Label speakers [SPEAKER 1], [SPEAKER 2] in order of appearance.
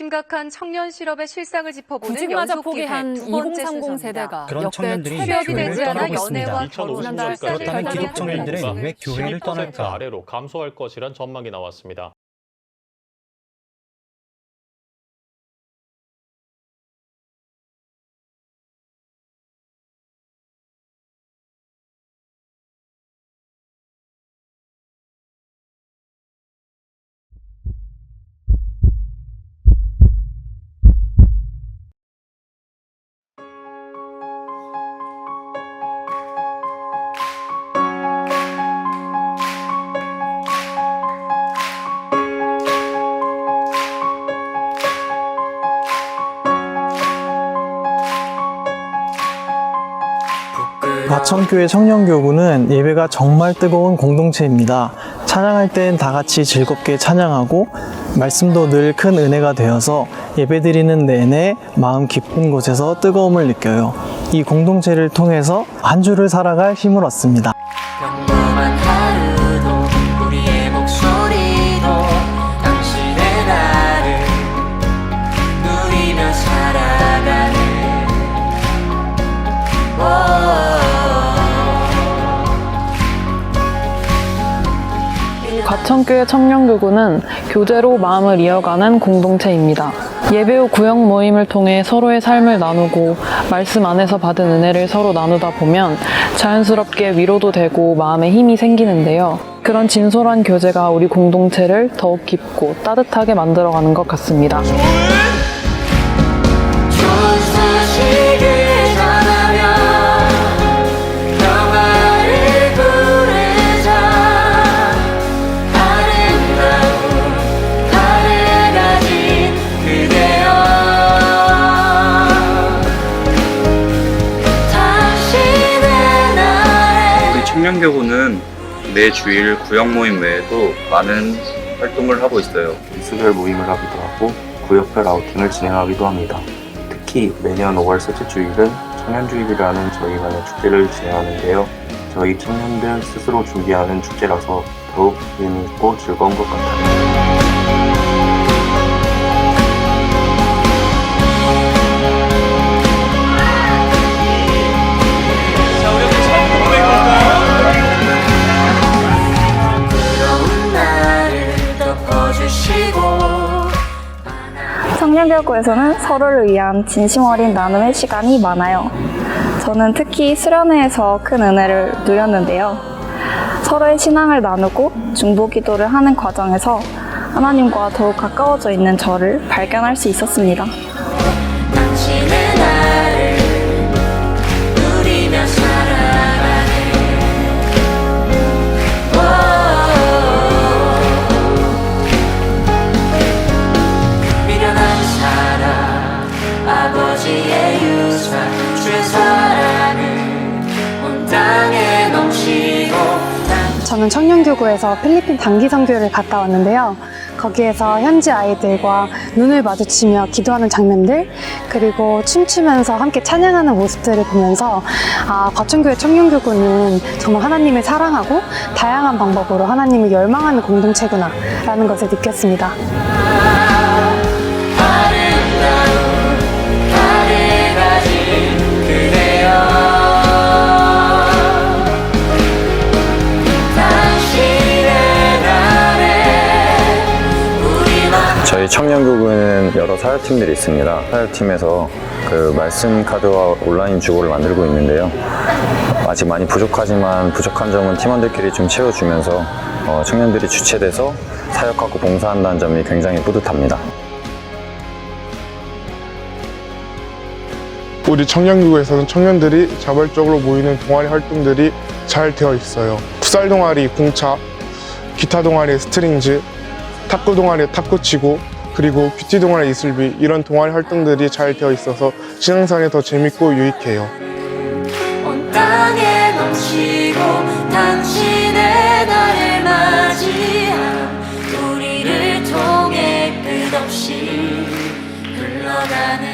[SPEAKER 1] 심각한 청년 실업의 실상을 짚어보는
[SPEAKER 2] 구직마저
[SPEAKER 1] 연속 기회
[SPEAKER 2] 포기한
[SPEAKER 1] 두 번째
[SPEAKER 2] 2030
[SPEAKER 1] 순서입니다.
[SPEAKER 2] 세대가
[SPEAKER 3] 그런
[SPEAKER 2] 역대
[SPEAKER 3] 청년들이
[SPEAKER 1] 취업이
[SPEAKER 2] 최대의
[SPEAKER 1] 되지 않아
[SPEAKER 3] 떠나고 있습니다.
[SPEAKER 1] 연애와 결혼을
[SPEAKER 4] 2050년까지
[SPEAKER 1] 결단을
[SPEAKER 3] 그렇다면 기독 청년들은
[SPEAKER 1] 하는
[SPEAKER 3] 왜 교회를
[SPEAKER 4] 12%
[SPEAKER 3] 떠날까?
[SPEAKER 4] 아래로 감소할 것이란 전망이 나왔습니다.
[SPEAKER 5] 과천교회 청년교구는 예배가 정말 뜨거운 공동체입니다. 찬양할 땐 다 같이 즐겁게 찬양하고 말씀도 늘 큰 은혜가 되어서 예배 드리는 내내 마음 깊은 곳에서 뜨거움을 느껴요. 이 공동체를 통해서 한 주를 살아갈 힘을 얻습니다.
[SPEAKER 6] 과천교회 청년교구는 교제로 마음을 이어가는 공동체입니다. 예배 후 구역 모임을 통해 서로의 삶을 나누고 말씀 안에서 받은 은혜를 서로 나누다 보면 자연스럽게 위로도 되고 마음에 힘이 생기는데요. 그런 진솔한 교제가 우리 공동체를 더욱 깊고 따뜻하게 만들어가는 것 같습니다.
[SPEAKER 7] 청년교구는 매 주일 구역 모임 외에도 많은 활동을 하고 있어요.
[SPEAKER 8] 기수별 모임을 하기도 하고 구역별 아우팅을 진행하기도 합니다. 특히 매년 5월 셋째 주일은 청년주일이라는 저희만의 축제를 진행하는데요. 저희 청년들 스스로 준비하는 축제라서 더욱 의미있고 즐거운 것 같아요.
[SPEAKER 9] 청년교구에서는 서로를 위한 진심 어린 나눔의 시간이 많아요. 저는 특히 수련회에서 큰 은혜를 누렸는데요. 서로의 신앙을 나누고 중보 기도를 하는 과정에서 하나님과 더욱 가까워져 있는 저를 발견할 수 있었습니다.
[SPEAKER 10] 저는 청년교구에서 필리핀 단기 선교를 갔다 왔는데요. 거기에서 현지 아이들과 눈을 마주치며 기도하는 장면들, 그리고 춤추면서 함께 찬양하는 모습들을 보면서, 아, 과천교회 청년교구는 정말 하나님을 사랑하고 다양한 방법으로 하나님을 열망하는 공동체구나, 라는 것을 느꼈습니다.
[SPEAKER 11] 저희 청년교구에는 여러 사역팀들이 있습니다. 사역팀에서 그 말씀 카드와 온라인 주고를 만들고 있는데요. 아직 많이 부족하지만 부족한 점은 팀원들끼리 좀 채워주면서 어, 청년들이 주체돼서 사역하고 봉사한다는 점이 굉장히 뿌듯합니다.
[SPEAKER 12] 우리 청년교구에서는 청년들이 자발적으로 모이는 동아리 활동들이 잘 되어 있어요. 풋살 동아리 공차, 기타 동아리 스트링즈, 탁구 동아리 탁구 치고, 그리고 뷰티 동아리 이슬비 이런 동아리 활동들이 잘 되어 있어서 신앙상에 더 재밌고 유익해요.
[SPEAKER 13] 맞이함 우리를 통해 끝없이 흘러가는